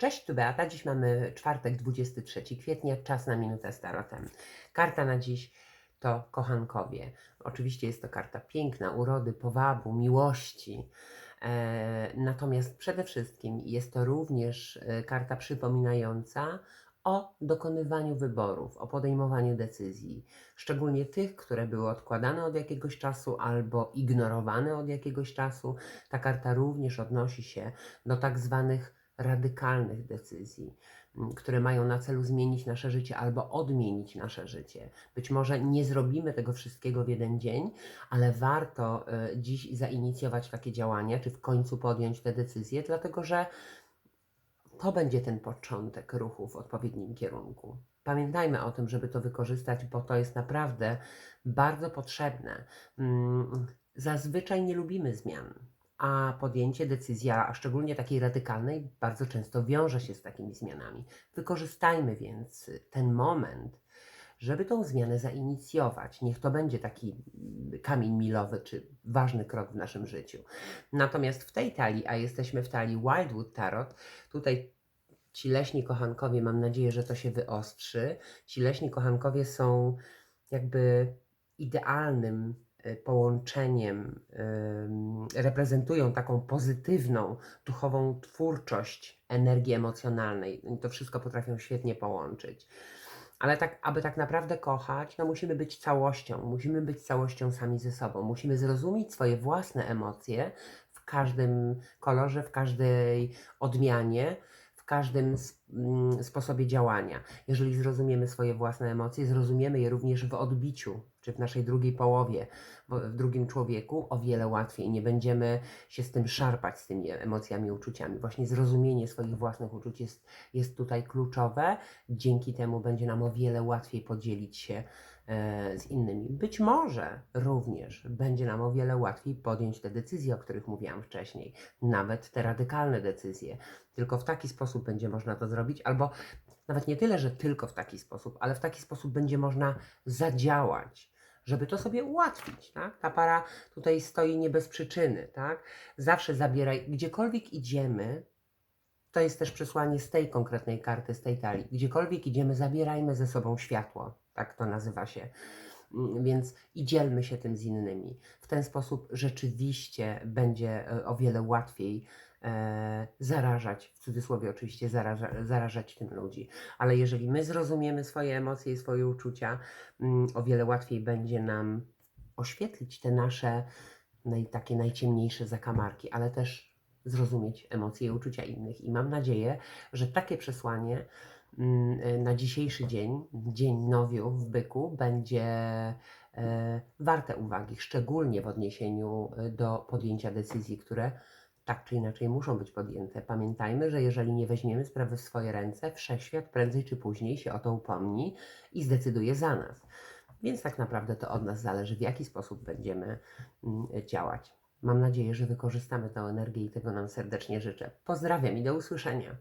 Cześć, tu Beata. Dziś mamy czwartek, 23 kwietnia, czas na minutę z tarotem. Karta na dziś to kochankowie. Oczywiście jest to karta piękna, urody, powabu, miłości. E, natomiast przede wszystkim jest to również e, karta przypominająca o dokonywaniu wyborów, o podejmowaniu decyzji, szczególnie tych, które były odkładane od jakiegoś czasu albo ignorowane od jakiegoś czasu. Ta karta również odnosi się do tak zwanych radykalnych decyzji, które mają na celu zmienić nasze życie albo odmienić nasze życie. Być może nie zrobimy tego wszystkiego w jeden dzień, ale warto e, dziś zainicjować takie działania, czy w końcu podjąć te decyzje, dlatego że to będzie ten początek ruchu w odpowiednim kierunku. Pamiętajmy o tym, żeby to wykorzystać, bo to jest naprawdę bardzo potrzebne. Mm, Zazwyczaj nie lubimy zmian, a podjęcie decyzji, a szczególnie takiej radykalnej, bardzo często wiąże się z takimi zmianami. Wykorzystajmy więc ten moment, żeby tą zmianę zainicjować. Niech to będzie taki mm, kamień milowy, czy ważny krok w naszym życiu. Natomiast w tej talii, a jesteśmy w talii Wildwood Tarot, tutaj ci leśni kochankowie, mam nadzieję, że to się wyostrzy. Ci leśni kochankowie są jakby idealnym e, połączeniem, em, reprezentują taką pozytywną, duchową twórczość energii emocjonalnej. To wszystko potrafią świetnie połączyć. Ale tak, aby tak naprawdę kochać, no musimy być całością, musimy być całością sami ze sobą. Musimy zrozumieć swoje własne emocje w każdym kolorze, w każdej odmianie, w każdym mm, sposobie działania. Jeżeli zrozumiemy swoje własne emocje, zrozumiemy je również w odbiciu, czy w naszej drugiej połowie, w, drugim człowieku, o wiele łatwiej. Nie będziemy się z tym szarpać, z tymi emocjami, uczuciami. Właśnie zrozumienie swoich własnych uczuć jest, jest tutaj kluczowe. Dzięki temu będzie nam o wiele łatwiej podzielić się e, z innymi. Być może również będzie nam o wiele łatwiej podjąć te decyzje, o których mówiłam wcześniej, nawet te radykalne decyzje. Tylko w taki sposób będzie można to zrobić, albo nawet nie tyle, że tylko w taki sposób, ale w taki sposób będzie można zadziałać, żeby to sobie ułatwić. Tak? Ta para tutaj stoi nie bez przyczyny. Tak? Zawsze zabieraj, gdziekolwiek idziemy, to jest też przesłanie z tej konkretnej karty, z tej talii. Gdziekolwiek idziemy, zabierajmy ze sobą światło. Tak to nazywa się. Mm, Więc i dzielmy się tym z innymi. W ten sposób rzeczywiście będzie e, o wiele łatwiej e, zarażać, w cudzysłowie oczywiście, zaraża, zarażać tym ludzi. Ale jeżeli my zrozumiemy swoje emocje i swoje uczucia, mm, o wiele łatwiej będzie nam oświetlić te nasze naj, takie najciemniejsze zakamarki, ale też zrozumieć emocje i uczucia innych. I mam nadzieję, że takie przesłanie mm, y, na dzisiejszy dzień, dzień nowiu w byku, będzie e, warte uwagi, szczególnie w odniesieniu do podjęcia decyzji, które tak czy inaczej muszą być podjęte. Pamiętajmy, że jeżeli nie weźmiemy sprawy w swoje ręce, wszechświat prędzej czy później się o to upomni i zdecyduje za nas. Więc tak naprawdę to od nas zależy, w jaki sposób będziemy mm, działać. Mam nadzieję, że wykorzystamy tę energię i tego nam serdecznie życzę. Pozdrawiam i do usłyszenia.